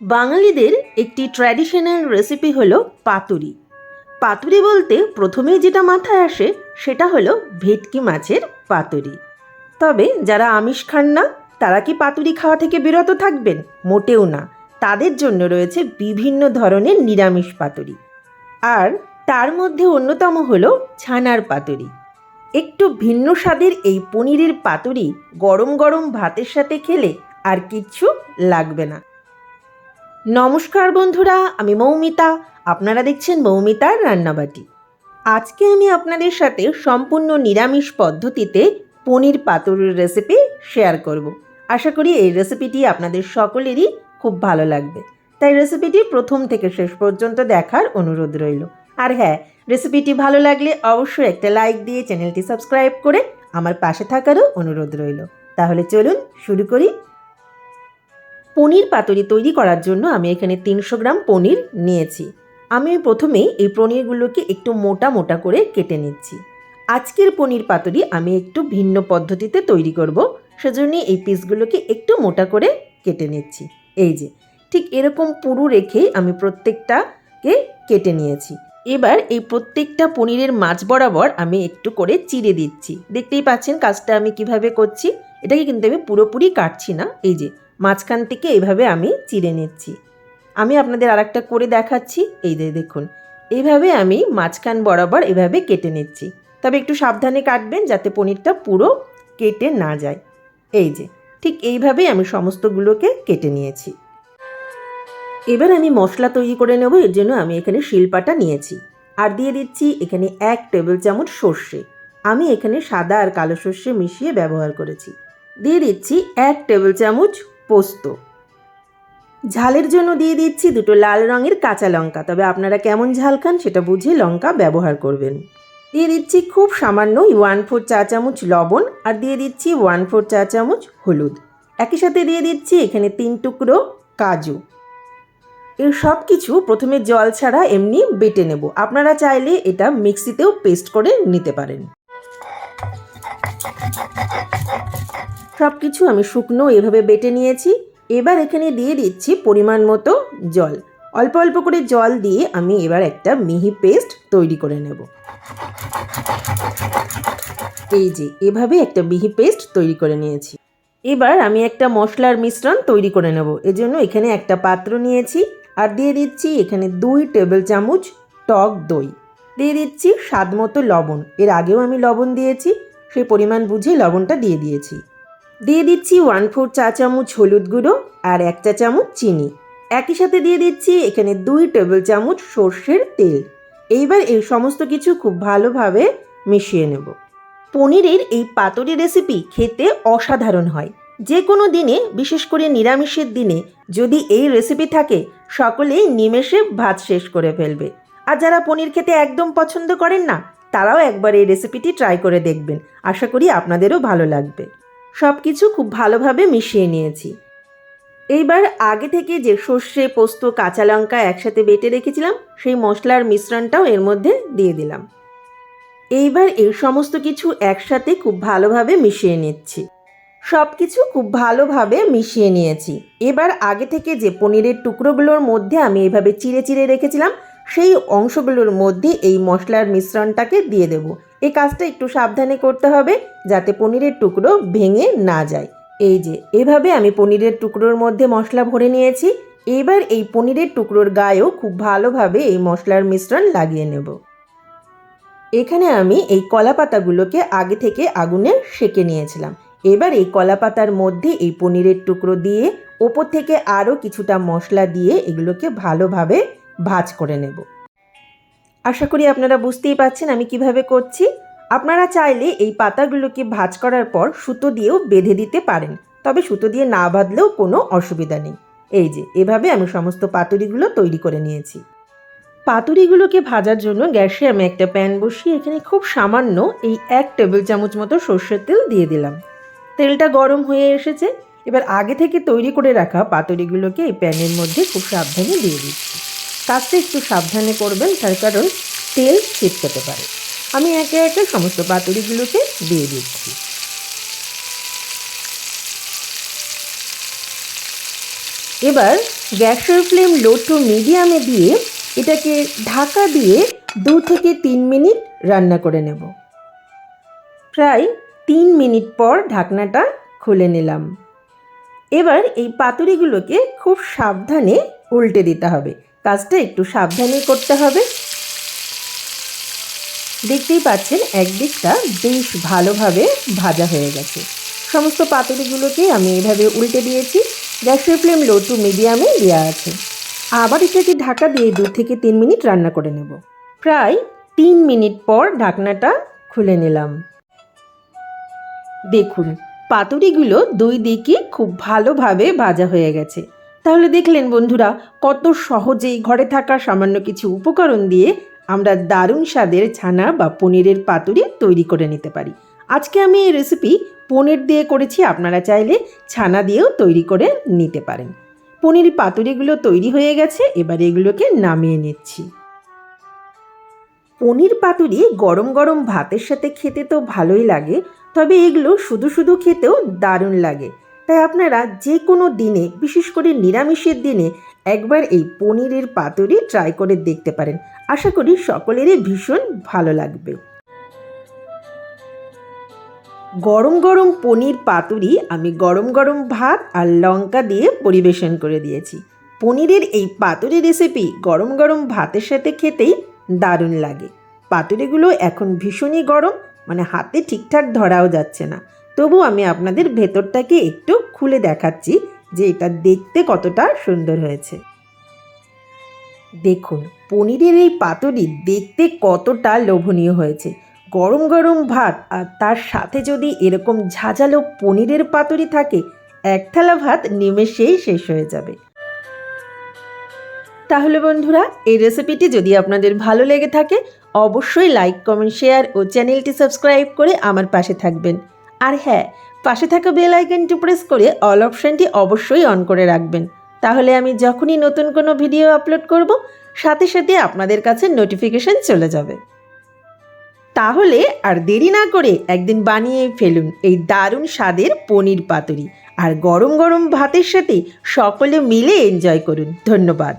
বাঙালিদের একটি traditional recipe হলো পাতুরি। পাতুরি বলতে প্রথমেই যেটা মাথায় আসে, সেটা হলো ভেটকি মাছের পাতুরি। তবে যারা আমিষ খান না, তারা কি পাতুরি খাওয়া থেকে বিরত থাকবেন? মোটেও না। তাদের জন্য রয়েছে বিভিন্ন ধরনের নিরামিষ পাতুরি। আর তার মধ্যে অন্যতম হলো ছানার পাতুরি। একটু ভিন্ন স্বাদের এই পনিরের পাতুরি গরম গরম ভাতের সাথে খেলে আর কিচ্ছু লাগবে না। নমস্কার বন্ধুরা, আমি মৌমিতা। আপনারা দেখছেন মৌমিতার রান্নাবাটি। আজকে আমি আপনাদের সাথে সম্পূর্ণ নিরামিষ পদ্ধতিতে পনির পাতুরির রেসিপি শেয়ার করব। আশা করি এই রেসিপিটি আপনাদের সকলেরই খুব ভালো লাগবে। তাই রেসিপিটি প্রথম থেকে শেষ পর্যন্ত দেখার অনুরোধ রইল। আর হ্যাঁ রেসিপিটি ভালো লাগলে অবশ্যই একটা লাইক দিয়ে চ্যানেলটি সাবস্ক্রাইব করে আমার পাশে থাকারও অনুরোধ রইল। তাহলে চলুন শুরু করি। পনির পাতুরি তৈরি করার জন্য আমি এখানে তিনশো গ্রাম পনির নিয়েছি। আমি প্রথমেই এই পনিরগুলোকে একটু মোটা মোটা করে কেটে নিচ্ছি। আজকের পনির পাতুরি আমি একটু ভিন্ন পদ্ধতিতে তৈরি করব সেজন্য এই পিসগুলোকে একটু মোটা করে কেটে নিচ্ছি। এই যে, ঠিক এরকম পুরু রেখে আমি প্রত্যেকটাকে কেটে নিয়েছি। এবার এই প্রত্যেকটা পনিরের মাছ বরাবর আমি একটু করে চিড়ে দিচ্ছি। দেখতেই পাচ্ছেন কাজটা আমি কীভাবে করছি? এটাকে কিন্তু আমি পুরোপুরি কাটছি না। এই যে মাঝখান থেকে এইভাবে আমি চিড়ে নিচ্ছি। আমি আপনাদের আর একটা করে দেখাচ্ছি। এই যে দেখুন এইভাবে আমি মাঝখান বরাবর এভাবে কেটে নিচ্ছি। তবে একটু সাবধানে কাটবেন যাতে পনিরটা পুরো কেটে না যায়। এই যে, ঠিক এইভাবেই আমি সমস্তগুলোকে কেটে নিয়েছি। এবার আমি মশলা তৈরি করে নেব, এর জন্য আমি এখানে শিলপাটা নিয়েছি। আর দিয়ে দিচ্ছি এখানে এক টেবিল চামচ সর্ষে। আমি এখানে সাদা আর কালো সর্ষে মিশিয়ে ব্যবহার করেছি। দিয়ে দিচ্ছি এক টেবিল চামচ পোস্ত। ঝালের জন্য দিয়ে দিচ্ছি দুটো লাল রঙের কাঁচা লঙ্কা। তবে আপনারা কেমন ঝাল খান সেটা বুঝে লঙ্কা ব্যবহার করবেন। দিয়ে দিচ্ছি খুব সামান্য ওয়ান ফোর চা চামচ লবণ আর দিয়ে দিচ্ছি ওয়ান ফোর চা চামচ হলুদ। একই সাথে দিয়ে দিচ্ছি এখানে তিন টুকরো কাজু। এর সব কিছু প্রথমে জল ছাড়া এমনি বেটে নেব। আপনারা চাইলে এটা মিক্সিতেও পেস্ট করে নিতে পারেন। সব কিছু আমি শুকনো এভাবে বেটে নিয়েছি। এবার এখানে দিয়ে দিচ্ছি পরিমাণ মতো জল। অল্প অল্প করে জল দিয়ে আমি এবার একটা মিহি পেস্ট তৈরি করে নেব। এই যে, এভাবে একটা মিহি পেস্ট তৈরি করে নিয়েছি। এবার আমি একটা মশলার মিশ্রণ তৈরি করে নেব। এজন্য এখানে একটা পাত্র নিয়েছি। আর দিয়ে দিচ্ছি এখানে দুই টেবিল চামচ টক দই। দিয়ে দিচ্ছি স্বাদ মতো লবণ। এর আগেও আমি লবণ দিয়েছি। সেই পরিমাণ বুঝে লবণটা দিয়ে দিয়েছি। দিয়ে দিচ্ছি ওয়ান ফোর চা চামচ হলুদ গুঁড়ো আর এক চা চামচ চিনি। একই সাথে দিয়ে দিচ্ছি এখানে দুই টেবিল চামচ সর্ষের তেল। এইবার এই সমস্ত কিছু খুব ভালোভাবে মিশিয়ে নেব। পনিরের এই পাতুরি রেসিপি খেতে অসাধারণ হয়। যে কোনো দিনে, বিশেষ করে নিরামিষের দিনে, যদি এই রেসিপি থাকে, সকলেই নিমেষে ভাত শেষ করে ফেলবে। আর যারা পনির খেতে একদম পছন্দ করেন না, তারাও একবার এই রেসিপিটি ট্রাই করে দেখবেন। আশা করি আপনাদেরও ভালো লাগবে। সব কিছু খুব ভালোভাবে মিশিয়ে নিয়েছি। এইবার আগে থেকে যে সর্ষে, পোস্ত, কাঁচা লঙ্কা একসাথে বেটে রেখেছিলাম, সেই মশলার মিশ্রণটাও এর মধ্যে দিয়ে দিলাম। এইবার এই সমস্ত কিছু একসাথে খুব ভালোভাবে মিশিয়ে নিচ্ছি। সব কিছু খুব ভালোভাবে মিশিয়ে নিয়েছি। এবার আগে থেকে যে পনিরের টুকরোগুলোর মধ্যে আমি এভাবে চিড়ে চিড়ে রেখেছিলাম, সেই অংশগুলোর মধ্যে এই মশলার মিশ্রণটাকে দিয়ে দেব। এই কাজটা একটু সাবধানে করতে হবে যাতে পনিরের টুকরো ভেঙে না যায়। এই যে, এভাবে আমি পনিরের টুকরোর মধ্যে মশলা ভরে নিয়েছি। এবার এই পনিরের টুকরোর গায়েও খুব ভালোভাবে এই মশলার মিশ্রণ লাগিয়ে নেব। এখানে আমি এই কলা পাতাগুলোকে আগে থেকে আগুনে সেকে নিয়েছিলাম। এবার এই কলা পাতার মধ্যে এই পনিরের টুকরো দিয়ে ওপর থেকে আরও কিছুটা মশলা দিয়ে এগুলোকে ভালোভাবে ভাজ করে নেব। আশা করি আপনারা বুঝতেই পাচ্ছেন আমি কীভাবে করছি। আপনারা চাইলে এই পাতাগুলোকে ভাজ করার পর সুতো দিয়েও বেঁধে দিতে পারেন, তবে সুতো দিয়ে না বাঁধলেও কোনো অসুবিধা নেই। এই যে, এভাবে আমি সমস্ত পাতুরিগুলো তৈরি করে নিয়েছি। পাতুরিগুলোকে ভাজার জন্য গ্যাসে আমি একটা প্যান বসিয়ে এখানে খুব সামান্য এই এক টেবিল চামচ মতো সর্ষের তেল দিয়ে দিলাম। তেলটা গরম হয়ে এসেছে, এবার আগে থেকে তৈরি করে রাখা পাতুরিগুলোকে এই প্যানের মধ্যে খুব সাবধানে দিয়ে দিচ্ছি। কাজটা একটু সাবধানে করবেন, তার কারণ তেল ছিটকাতে পারে। আমি একে একে সমস্ত পাতুরিগুলোকে দিয়ে দিচ্ছি। এবার গ্যাসের ফ্লেম লো টু মিডিয়ামে দিয়ে এটাকে ঢাকা দিয়ে দু থেকে তিন মিনিট রান্না করে নেব। প্রায় তিন মিনিট পর ঢাকনাটা খুলে নিলাম। এবার এই পাতুরিগুলোকে খুব সাবধানে উল্টে দিতে হবে। কাজটা একটু সাবধানে করতে হবে। দেখতেই পাচ্ছেন, একদিকটা বেশ ভালোভাবে ভাজা হয়ে গেছে। সমস্ত পাতুরিগুলোকে আমি এভাবে উল্টে দিয়েছি। গ্যাসের ফ্লেম লো টু মিডিয়ামে দেওয়া আছে। আবার এটাকে ঢাকা দিয়ে দু থেকে তিন মিনিট রান্না করে নেব। প্রায় তিন মিনিট পর ঢাকনাটা খুলে নিলাম। দেখুন, পাতুরিগুলো দুই দিকে খুব ভালোভাবে ভাজা হয়ে গেছে। তাহলে দেখলেন বন্ধুরা, কত সহজেই ঘরে থাকা সামান্য কিছু উপকরণ দিয়ে আমরা দারুণ স্বাদের ছানা বা পনিরের পাতুরি তৈরি করে নিতে পারি। আজকে আমি এই রেসিপি পনির দিয়ে করেছি, আপনারা চাইলে ছানা দিয়েও তৈরি করে নিতে পারেন। পনির পাতুরিগুলো তৈরি হয়ে গেছে, এবার এগুলোকে নামিয়ে নিচ্ছি। পনির পাতুরি গরম গরম ভাতের সাথে খেতে তো ভালোই লাগে, তবে এগুলো শুধু শুধু খেতেও দারুণ লাগে। তাই আপনারা যে কোনো দিনে, বিশেষ করে নিরামিষের দিনে, একবার এই পনিরের পাতুরি ট্রাই করে দেখতে পারেন। আশা করি সকলেরই ভীষণ ভালো লাগবে। গরম গরম পনির পাতুরি আমি গরম গরম ভাত আর লঙ্কা দিয়ে পরিবেশন করে দিয়েছি। পনিরের এই পাতুরি রেসিপি গরম গরম ভাতের সাথে খেতেই দারুণ লাগে। পাতুরিগুলো এখন ভীষণই গরম মানে হাতে ঠিকঠাক ধরাও যাচ্ছে না। তবু আমি আপনাদের ভেতরটাকে একটু খুলে দেখাচ্ছি যে এটা দেখতে কতটা সুন্দর হয়েছে। দেখুন, পনিরের এই পাতুরি দেখতে কতটা লোভনীয় হয়েছে। গরম গরম ভাত আর তার সাথে যদি এরকম ঝাঁঝালো পনিরের পাতুরি থাকে, এক থালা ভাত নিমেষেই শেষ হয়ে যাবে। তাহলে বন্ধুরা, এই রেসিপিটি যদি আপনাদের ভালো লেগে থাকে, অবশ্যই লাইক কমেন্ট শেয়ার ও চ্যানেলটি সাবস্ক্রাইব করে আমার পাশে থাকবেন। আর হ্যাঁ পাশে থাকা বেল আইকনটি প্রেস করে অল অপশানটি অবশ্যই অন করে রাখবেন। তাহলে আমি যখনই নতুন কোনো ভিডিও আপলোড করব, সাথে সাথে আপনাদের কাছে নোটিফিকেশন চলে যাবে। তাহলে আর দেরি না করে একদিন বানিয়ে ফেলুন এই দারুণ স্বাদের পনির পাতুরি। আর গরম গরম ভাতের সাথে সকলে মিলে এনজয় করুন। ধন্যবাদ।